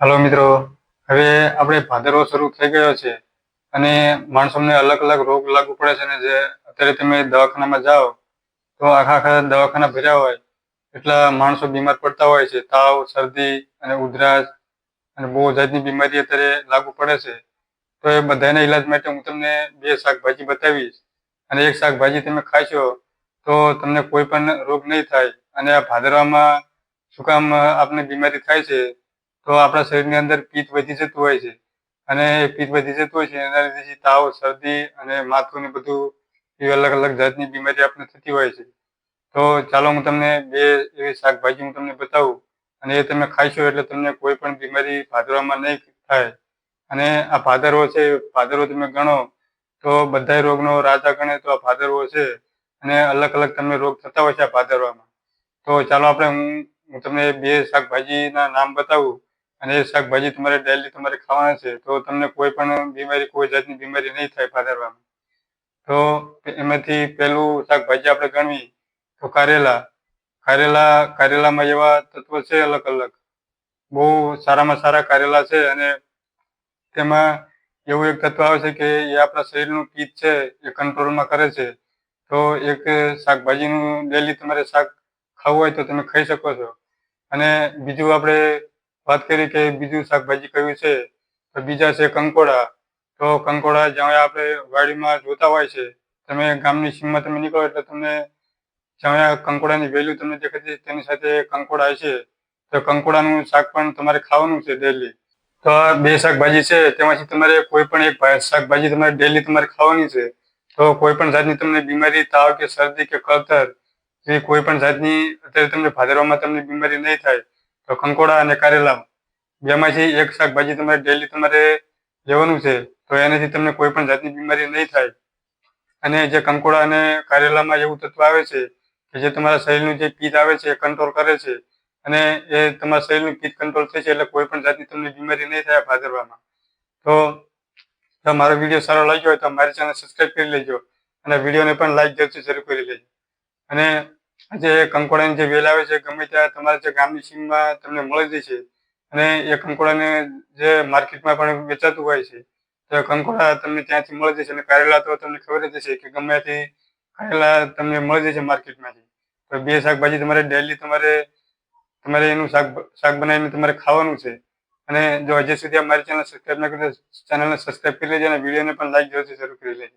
હાલો મિત્રો, હવે આપણે ભાદરવો શરૂ થઈ ગયો છે અને માણસોને અલગ અલગ રોગ લાગુ પડે છે ને જે અત્યારે તમે દવાખાનામાં જાઓ, તો આખા આખા દવાખાના ભર્યા હોય, એટલા માણસો બીમાર પડતા હોય છે. તાવ, શરદી અને ઉધરાસ અને બહુ જાતની બીમારી અત્યારે લાગુ પડે છે. તો એ બધાના ઈલાજ માટે હું તમને બે શાકભાજી બતાવીશ અને એક શાકભાજી તમે ખાશો, તો તમને કોઈ પણ રોગ નહીં થાય અને આ ભાદરવામાં શું કામ આપને બીમારી થાય છે? તો આપણા શરીરની અંદર પિત્ત વધી જતું હોય છે. અને એ પિત્ત વધી જતું હોય છે, એના લીધે તાવ, શરદી અને માથું ને બધું એવી અલગ અલગ જાતની બીમારી આપણે થતી હોય છે. તો ચાલો હું તમને બે એવી શાકભાજી હું તમને બતાવું અને એ તમે ખાઈશો એટલે તમને કોઈ પણ બીમારી ભાદરવામાં નહીં થાય. અને આ ભાદરવો છે, ભાદરવો તમે ગણો તો બધા રોગનો રાજા ગણે તો આ ભાદરવો છે અને અલગ અલગ તમને રોગ થતા હોય છે આ ભાદરવામાં. તો ચાલો આપણે હું હું તમને બે શાકભાજીના નામ બતાવું. અને એ શાકભાજી તમારે ડેલી તમારે ખાવાના છે, તો તમને કોઈ પણ બીમારી, કોઈ જાતની બીમારી નહીં થાય પાથરવામાં તો એમાંથી પહેલું શાકભાજી આપણે ગણવી, તો કારેલા. કારેલા, કારેલામાં એવા તત્વો છે અલગ અલગ. બહુ સારામાં સારા કારેલા છે અને તેમાં એવું એક તત્વ આવે છે કે એ આપણા શરીરનું પિત્ત છે, એ કંટ્રોલમાં કરે છે. તો એક શાકભાજીનું ડેલી તમારે શાક ખાવું હોય તો તમે ખાઈ શકો છો. અને બીજું આપણે વાત કરી કે બીજું શાકભાજી કયું છે, તો બીજા છે કંકોડા. તો કંકોડા જ્યાં આપણે વાડીમાં જોતા હોય છે, તમે ગામની સીમમાં તમે નીકળો એટલે તમને જ્યાં કંકોડાની વેલ્યુ તમને દેખાતી તેની સાથે કંકોડા છે તો કંકોડાનું શાક પણ તમારે ખાવાનું છે ડેલી તો આ બે શાકભાજી છે, તેમાંથી તમારે કોઈ પણ એક શાકભાજી તમારે ડેલી તમારે ખાવાની છે. તો કોઈ પણ જાતની તમને બીમારી, તાવ કે શરદી કે કળતર એ કોઈ પણ જાતની, અત્યારે તમને ભાદરવામાં તમને બીમારી નહીં થાય તો કંકોડા અને કારેલા બેમાંથી એક શાકભાજી તમારે ડેલી તમારે લેવાનું છે, તો એનાથી તમને કોઈ પણ જાતની બીમારી નહીં થાય. અને જે કંકોડા અને કારેલામાં એવું તત્વ આવે છે કે જે તમારા શરીરનું જે પિત્ત આવે છે એ કંટ્રોલ કરે છે અને એ તમારા શરીરનું પિત્ત કંટ્રોલ થાય છે એટલે કોઈ પણ જાતની તમને બીમારી નહીં થાય ભાદરવામાં. તો મારો વીડિયો સારો લાગ્યો હોય તો મારી ચેનલ સબસ્ક્રાઈબ કરી લેજો અને વિડીયોને પણ લાઈક જરૂરથી જરૂર કરી લેજો. અને જે કંકોડાની જે વેલ આવે છે, ગમે ત્યાં તમારા જે ગામની સીમમાં તમને મળી જાય છે અને એ કંકોડાને જે માર્કેટમાં પણ વેચાતું હોય છે, તો કંકોડા તમને ત્યાંથી મળી જશે અને કારેલા તો તમને ખબર જ હશે કે ગમે ત્યાંથી કારેલા તમને મળી જશે માર્કેટમાંથી. તો બે શાકભાજી તમારે ડેલી તમારે તમારે એનું શાક શાક બનાવીને તમારે ખાવાનું છે. અને જો હજી સુધી અમારી ચેનલ સબસ્ક્રાઈબ ના કરી ચેનલને સબસ્ક્રાઈબ કરી લેજો અને વિડીયોને પણ લાઈક જરૂરથી શરૂ કરી લેજો.